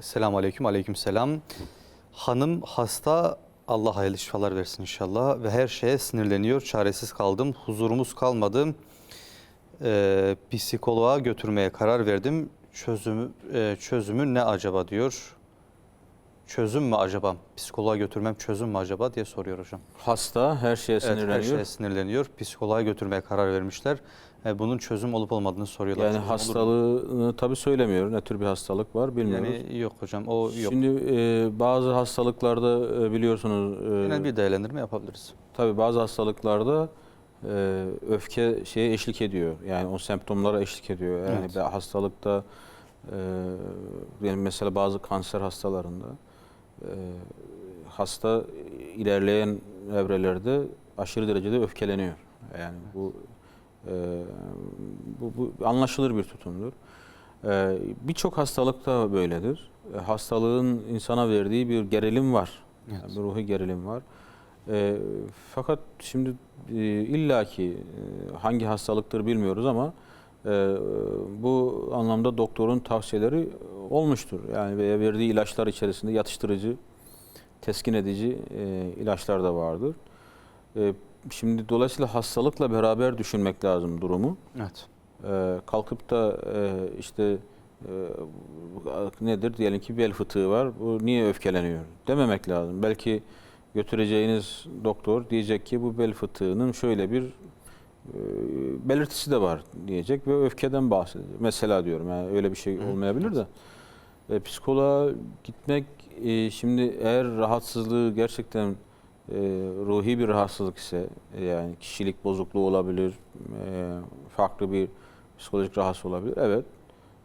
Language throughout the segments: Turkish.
Selamun aleyküm, aleyküm selam. Hanım hasta, Allah hayırlı şifalar versin inşallah ve her şeye sinirleniyor, çaresiz kaldım, huzurumuz kalmadı. Ee, psikoloğa götürmeye karar verdim. Çözümü, e, çözümü ne acaba diyor. Çözüm mü acaba? Psikoloğa götürmem çözüm mü acaba diye soruyor hocam. Hasta her şeye Evet, sinirleniyor. her şeye sinirleniyor. Psikoloğa götürmeye karar vermişler. E, bunun çözüm olup olmadığını soruyorlar. yani Çözüm hastalığını tabii söylemiyor. Ne tür bir hastalık var bilmiyoruz. Yani yok hocam, o yok. Şimdi e, bazı hastalıklarda e, biliyorsunuz e, Genel bir değerlendirme yapabiliriz. tabii bazı hastalıklarda e, öfke şeye eşlik ediyor. Yani o semptomlara eşlik ediyor. Yani Evet. hastalıkta e, yani mesela bazı kanser hastalarında hasta ilerleyen evrelerde aşırı derecede öfkeleniyor. Yani bu e, bu, bu anlaşılır bir tutumdur. E, Birçok hastalıkta böyledir. E, Hastalığın insana verdiği bir gerilim var. Evet. Yani bir ruhi gerilim var. E, fakat şimdi e, illaki e, hangi hastalıktır bilmiyoruz ama bu anlamda doktorun tavsiyeleri olmuştur. Yani verdiği ilaçlar içerisinde yatıştırıcı, teskin edici e, ilaçlar da vardır. E, şimdi dolayısıyla hastalıkla beraber düşünmek lazım durumu. Evet. Ee, kalkıp da e, işte e, nedir diyelim ki bel fıtığı var. Bu niye öfkeleniyor dememek lazım. Belki götüreceğiniz doktor diyecek ki bu bel fıtığının şöyle bir e, belirtisi de var diyecek ve öfkeden bahsedecek. Mesela diyorum yani öyle bir şey olmayabilir de. E, psikoloğa gitmek e, şimdi eğer rahatsızlığı gerçekten e, ruhi bir rahatsızlık ise e, yani kişilik bozukluğu olabilir, e, farklı bir psikolojik rahatsız olabilir. Evet,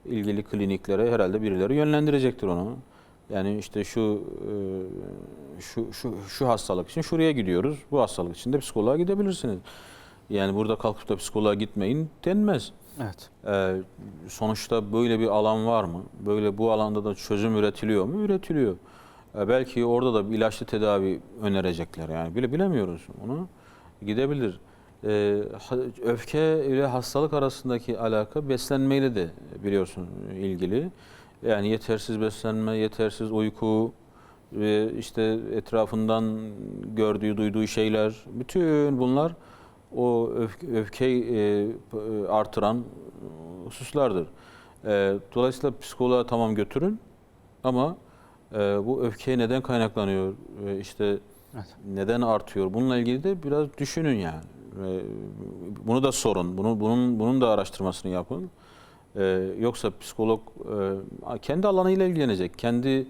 ilgili kliniklere herhalde birileri yönlendirecektir onu. Yani işte şu e, şu şu şu hastalık için şuraya gidiyoruz. Bu hastalık için de psikoloğa gidebilirsiniz. Yani burada kalkıp da psikoloğa gitmeyin denmez. Evet. Ee, sonuçta böyle bir alan var mı? Böyle bu alanda da çözüm üretiliyor mu? Üretiliyor. Ee, belki orada da bir ilaçlı tedavi önerecekler. Yani bile bilemiyoruz onu. Gidebilir. Ee, öfke ile hastalık arasındaki alaka beslenmeyle de biliyorsun ilgili. Yani yetersiz beslenme, yetersiz uyku ve işte etrafından gördüğü, duyduğu şeyler, bütün bunlar o öfke, öfkeyi e, p- artıran hususlardır. E, dolayısıyla psikoloğa tamam götürün ama e, bu öfke neden kaynaklanıyor, e, işte Evet. neden artıyor? Bununla ilgili de biraz düşünün yani. E, bunu da sorun, bunu, bunun, bunun da araştırmasını yapın. E, yoksa psikolog e, kendi alanıyla ilgilenecek, kendi e,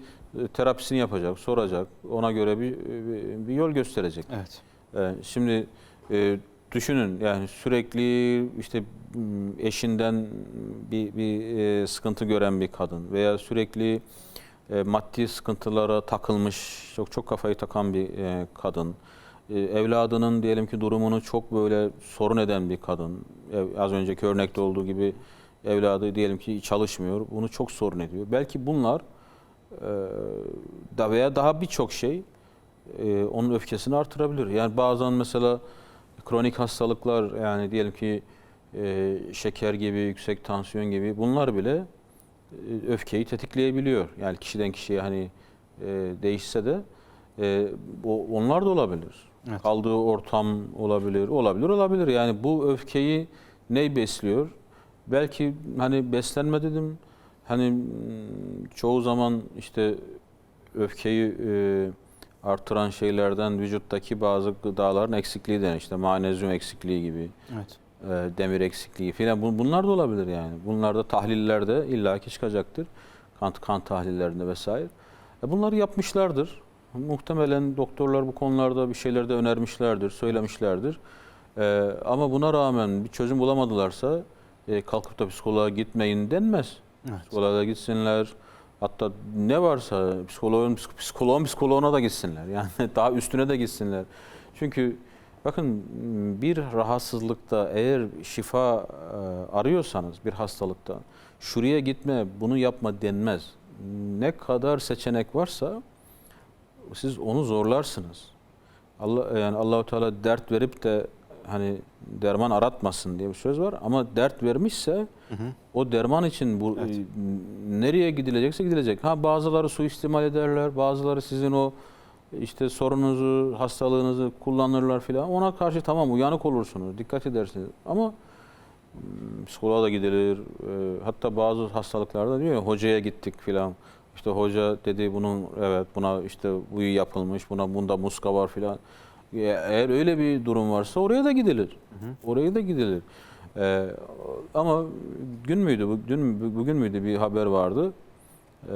terapisini yapacak, soracak, ona göre bir, bir, bir yol gösterecek. Evet. Ee, Şimdi e, düşünün yani sürekli işte eşinden bir, bir e, sıkıntı gören bir kadın veya sürekli e, maddi sıkıntılara takılmış, çok çok kafayı takan bir e, kadın. E, Evladının diyelim ki durumunu çok böyle sorun eden bir kadın. Ev- Az önceki örnekte olduğu gibi evladı diyelim ki çalışmıyor, bunu çok sorun ediyor. Belki bunlar e, da veya daha birçok şey e, onun öfkesini artırabilir. Yani bazen mesela kronik hastalıklar yani diyelim ki e, şeker gibi, yüksek tansiyon gibi bunlar bile e, öfkeyi tetikleyebiliyor. Yani kişiden kişiye hani e, değişse de e, o, onlar da olabilir. Evet. Kaldığı ortam olabilir, olabilir, olabilir. Yani bu öfkeyi ne besliyor? Belki hani beslenme dedim. Hani çoğu zaman işte öfkeyi e, artıran şeylerden vücuttaki bazı gıdaların eksikliği de işte manezyum eksikliği gibi, Evet. e, demir eksikliği filan Bu- bunlar da olabilir yani. Bunlar da tahlillerde illaki çıkacaktır. Kan, kan tahlillerinde vesaire. E, bunları yapmışlardır. Muhtemelen doktorlar bu konularda bir şeyler de önermişlerdir, söylemişlerdir. E, ama buna rağmen bir çözüm bulamadılarsa e, kalkıp da psikoloğa gitmeyin denmez. Evet. Psikoloğa da gitsinler. Hatta ne varsa psikoloğun psik- psikoloğun psikoloğuna da gitsinler. Yani daha üstüne de gitsinler. Çünkü bakın bir rahatsızlıkta eğer şifa e, arıyorsanız bir hastalıkta şuraya gitme, bunu yapma denmez. Ne kadar seçenek varsa siz onu zorlarsınız. Allah yani Allahu Teala dert verip de hani derman aratmasın diye bir söz var ama dert vermişse o derman için bu Evet. e, nereye gidilecekse gidilecek. Ha bazıları suistimal ederler, bazıları sizin o işte sorununuzu, hastalığınızı kullanırlar filan. Ona karşı tamam uyanık olursunuz, dikkat edersiniz. Ama psikoloğa da gidilir. E, hatta bazı hastalıklarda diyor ya hocaya gittik filan. İşte hoca dedi bunun evet buna işte bu yapılmış, buna bunda muska var filan. Eğer öyle bir durum varsa oraya da gidilir. Oraya da gidilir. E, ama gün müydü, bu- dün bugün müydü bir haber vardı.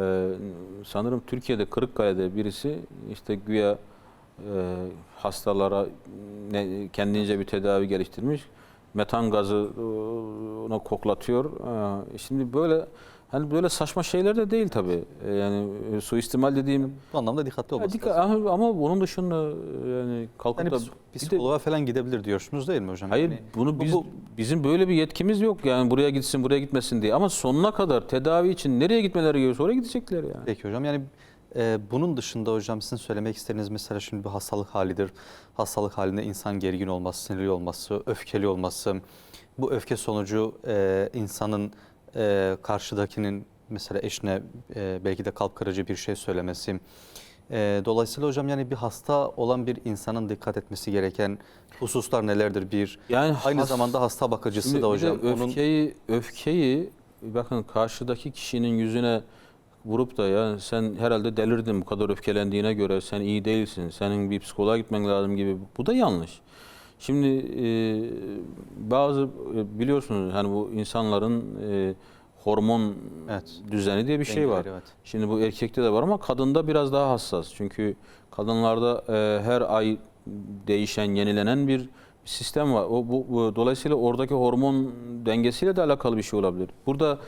Ee, sanırım Türkiye'de Kırıkkale'de birisi işte güya e, hastalara ne, kendince bir tedavi geliştirmiş. Metan gazı e, ona koklatıyor. Ee, şimdi böyle hani böyle saçma şeyler de değil tabii. Ee, yani e, suistimal dediğim Bu anlamda dikkatli olması dikkat- lazım. ama, ama bunun dışında e, yani kalkıp Yani da ps- bir de- psikoloğa falan gidebilir diyorsunuz değil mi hocam? Hayır Yani bunu bu- biz bu- bizim böyle bir yetkimiz yok yani buraya gitsin buraya gitmesin diye ama sonuna kadar tedavi için nereye gitmeleri gerekiyorsa oraya gidecekler yani. Peki hocam yani e, bunun dışında hocam sizin söylemek istediğiniz mesela şimdi bir hastalık halidir. Hastalık halinde insan gergin olması, sinirli olması, öfkeli olması. Bu öfke sonucu e, insanın e, karşıdakinin mesela eşine e, belki de kalp kırıcı bir şey söylemesi. E, dolayısıyla hocam yani bir hasta olan bir insanın dikkat etmesi gereken hususlar nelerdir bir? Yani Aynı has- zamanda hasta bakıcısı da hocam. Onun öfkeyi öfkeyi bakın karşıdaki kişinin yüzüne vurup da ya sen herhalde delirdin bu kadar öfkelendiğine göre sen iyi değilsin. Senin bir psikoloğa gitmen lazım gibi. Bu da yanlış. Şimdi e, bazı e, biliyorsunuz hani bu insanların e, hormon Evet. düzeni diye bir şey var. dengeleri, evet. Şimdi bu erkekte de var ama kadında biraz daha hassas. Çünkü kadınlarda e, her ay değişen, yenilenen bir sistem var. O bu, bu- dolayısıyla oradaki hormon dengesiyle de alakalı bir şey olabilir. Burada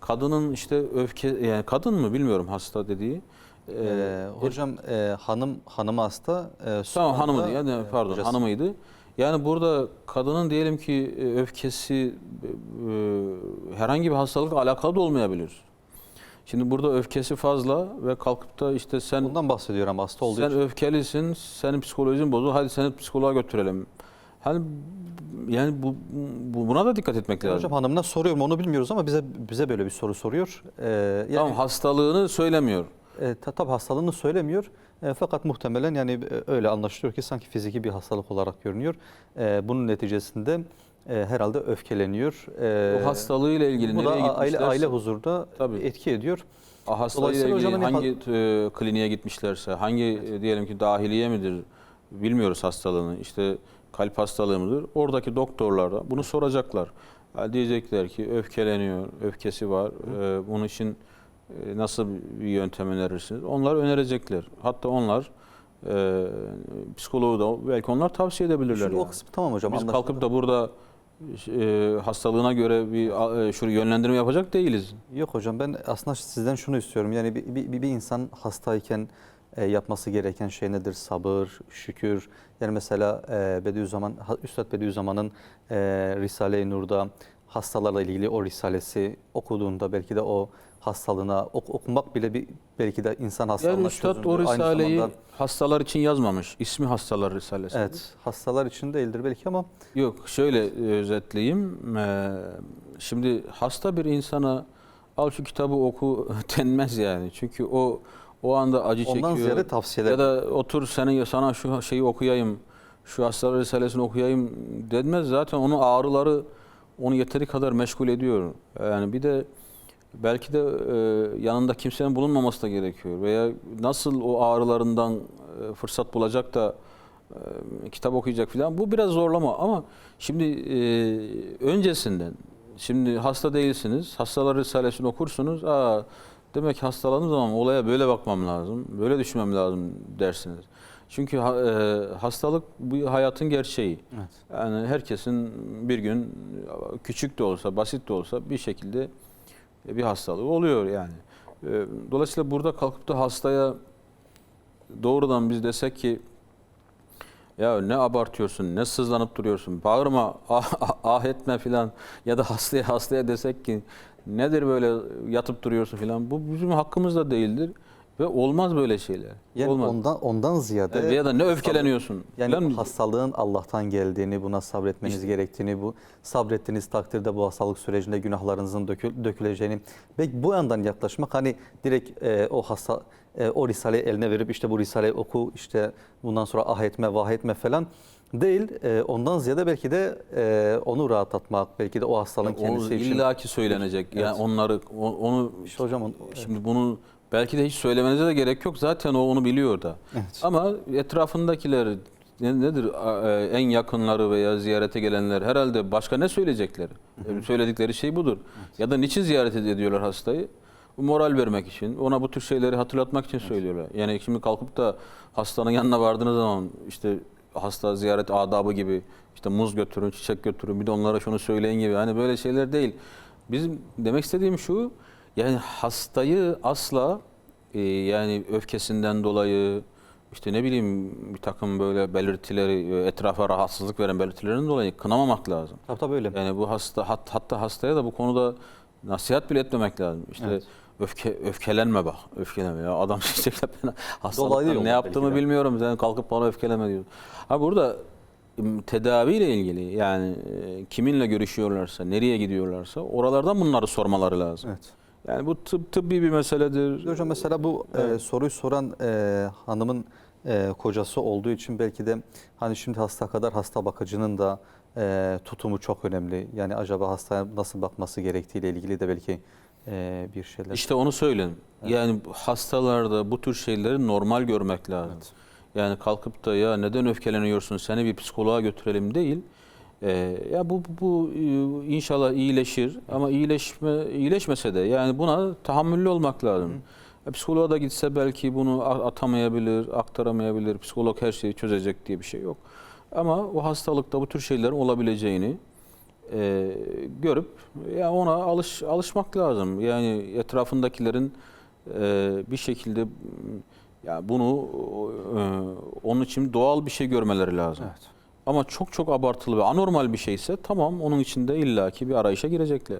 kadının işte öfke yani kadın mı bilmiyorum hasta dediği. E, Ee, hocam e, hanım hanım hasta. E, Tamam hanımı anda, yani e, pardon hocası- hanımıydı. Yani burada kadının diyelim ki e, öfkesi e, herhangi bir hastalıkla alakalı da olmayabilir. Şimdi burada öfkesi fazla ve kalkıp da işte sen Bundan bahsediyorum hasta olduğu sen için. öfkelisin, senin psikolojin bozuk. Hadi seni psikoloğa götürelim. Hani yani bu, bu buna da dikkat etmek lazım. Hocam hanımına soruyorum onu bilmiyoruz ama bize bize böyle bir soru soruyor. Ee, yani, Tamam hastalığını söylemiyor. e, ta- tabii hastalığını söylemiyor. E, fakat muhtemelen yani e, öyle anlaşılıyor ki sanki fiziki bir hastalık olarak görünüyor. E, bunun neticesinde e, herhalde öfkeleniyor. E, o hastalığıyla ilgili bu da nereye aile, gitmişlerse, aile huzurda Tabii. etki ediyor. o hastalığıyla ilgili hocam hani hangi e, kliniğe gitmişlerse, hangi e, diyelim ki dahiliye midir bilmiyoruz hastalığını. İşte kalp hastalığı mıdır? Oradaki doktorlar da bunu soracaklar. Diyecekler ki öfkeleniyor, öfkesi var. E, bunun için nasıl bir yöntem önerirsiniz? Onlar önerecekler. Hatta onlar e, psikoloğu da belki onlar tavsiye edebilirler. Şimdi o yani. kısmı tamam hocam. Biz anlaşıldı. kalkıp da burada e, hastalığına göre bir e, şu yönlendirme yapacak değiliz. Yok hocam ben aslında sizden şunu istiyorum. Yani bir, bir, bir- insan hastayken e, yapması gereken şey nedir? Sabır, şükür. Yani mesela e, Bediüzzaman, Üstad Bediüzzaman'ın e, Risale-i Nur'da hastalarla ilgili o risalesi okuduğunda belki de o hastalığına ok- okumak bile bir belki de insan Yani hastalığına Üstad çözümdür. o Aynı Risale'yi zamanda- hastalar için yazmamış. İsmi Hastalar Risalesi. evet hastalar için değildir belki ama Yok şöyle e, özetleyeyim. Ee, şimdi hasta bir insana al şu kitabı oku denmez yani. Çünkü o o anda acı çekiyor. ondan ziyade tavsiyeler. Ya da otur senin sana şu şeyi okuyayım, şu Hastalar Risalesini okuyayım denmez. Zaten onun ağrıları onu yeteri kadar meşgul ediyor. Yani bir de belki de e, yanında kimsenin bulunmaması da gerekiyor. Veya nasıl o ağrılarından e, fırsat bulacak da e, kitap okuyacak falan. Bu biraz zorlama ama şimdi e, öncesinden şimdi hasta değilsiniz. Hastalar Risalesini okursunuz. Aa, demek hastalandığım zaman olaya böyle bakmam lazım. Böyle düşünmem lazım dersiniz. Çünkü e, hastalık bu hayatın gerçeği. Evet. Yani herkesin bir gün küçük de olsa, basit de olsa bir şekilde bir hastalığı oluyor yani. E, Dolayısıyla burada kalkıp da hastaya doğrudan biz desek ki ya ne abartıyorsun, ne sızlanıp duruyorsun, bağırma, ah, ah, ah etme filan ya da hastaya hastaya desek ki nedir böyle yatıp duruyorsun filan bu bizim hakkımız da değildir. Ve olmaz böyle şeyler. Yani olmaz. ondan ondan ziyade Veya da ne öfkeleniyorsun. Yani falan. hastalığın Allah'tan geldiğini, buna sabretmeniz gerektiğini, bu sabrettiğiniz takdirde bu hastalık sürecinde günahlarınızın dökül- döküleceğini belki bu yandan yaklaşmak hani direkt e, o hasta e, o risaleyi eline verip işte bu risaleyi oku işte bundan sonra ah etme vah etme falan değil. E, ondan ziyade belki de e, onu rahatlatmak, belki de o hastalığın o kendisi için. illaki söylenecek. Yani Evet. onları o- onu İşte hocam Şimdi bunu belki de hiç söylemenize de gerek yok. Zaten o onu biliyor da. Evet. Ama etrafındakiler ne- nedir e, en yakınları veya ziyarete gelenler herhalde başka ne söyleyecekler? E, Söyledikleri şey budur. Ya da niçin ziyaret ediyorlar hastayı? Moral vermek için, ona bu tür şeyleri hatırlatmak için söylüyorlar. Yani şimdi kalkıp da hastanın yanına vardığınız zaman işte hasta ziyaret adabı gibi işte muz götürün, çiçek götürün, bir de onlara şunu söyleyin gibi. Hani böyle şeyler değil. Bizim demek istediğim şu, yani hastayı asla e, yani öfkesinden dolayı işte ne bileyim bir takım böyle belirtileri e, etrafa rahatsızlık veren belirtilerin dolayı kınamamak lazım. Tabii tabii öyle. Yani bu hasta hat, hatta hastaya da bu konuda nasihat bile etmemek lazım. İşte Evet. öfke öfkelenme bak. Öfkelenme ya adam işte ben hastalıktan ne yaptığımı belki de. bilmiyorum. Sen kalkıp bana öfkeleme diyor. Ha burada m, tedaviyle ilgili yani e, kiminle görüşüyorlarsa, nereye gidiyorlarsa oralardan bunları sormaları lazım. Evet. Yani bu tıp, tıbbi bir meseledir. Hocam mesela bu e, Evet. soruyu soran e, hanımın e, kocası olduğu için belki de hani şimdi hasta kadar hasta bakıcının da e, tutumu çok önemli. Yani acaba hastaya nasıl bakması gerektiğiyle ilgili de belki e, bir şeyler. İşte onu söyledim. Yani bu hastalarda bu tür şeyleri normal görmek lazım. Evet. Yani kalkıp da ya neden öfkeleniyorsun seni bir psikoloğa götürelim değil. Ee, ya bu, bu, bu e, inşallah iyileşir ama iyileşme iyileşmese de yani buna tahammüllü olmak lazım. E, Psikoloğa da gitse belki bunu atamayabilir, aktaramayabilir. Psikolog her şeyi çözecek diye bir şey yok. Ama o hastalıkta bu tür şeylerin olabileceğini e, görüp ya ona alış alışmak lazım. Yani etrafındakilerin e, bir şekilde ya bunu e, onun için doğal bir şey görmeleri lazım. Evet. Ama çok çok abartılı ve anormal bir şeyse tamam onun için de illaki bir arayışa girecekler.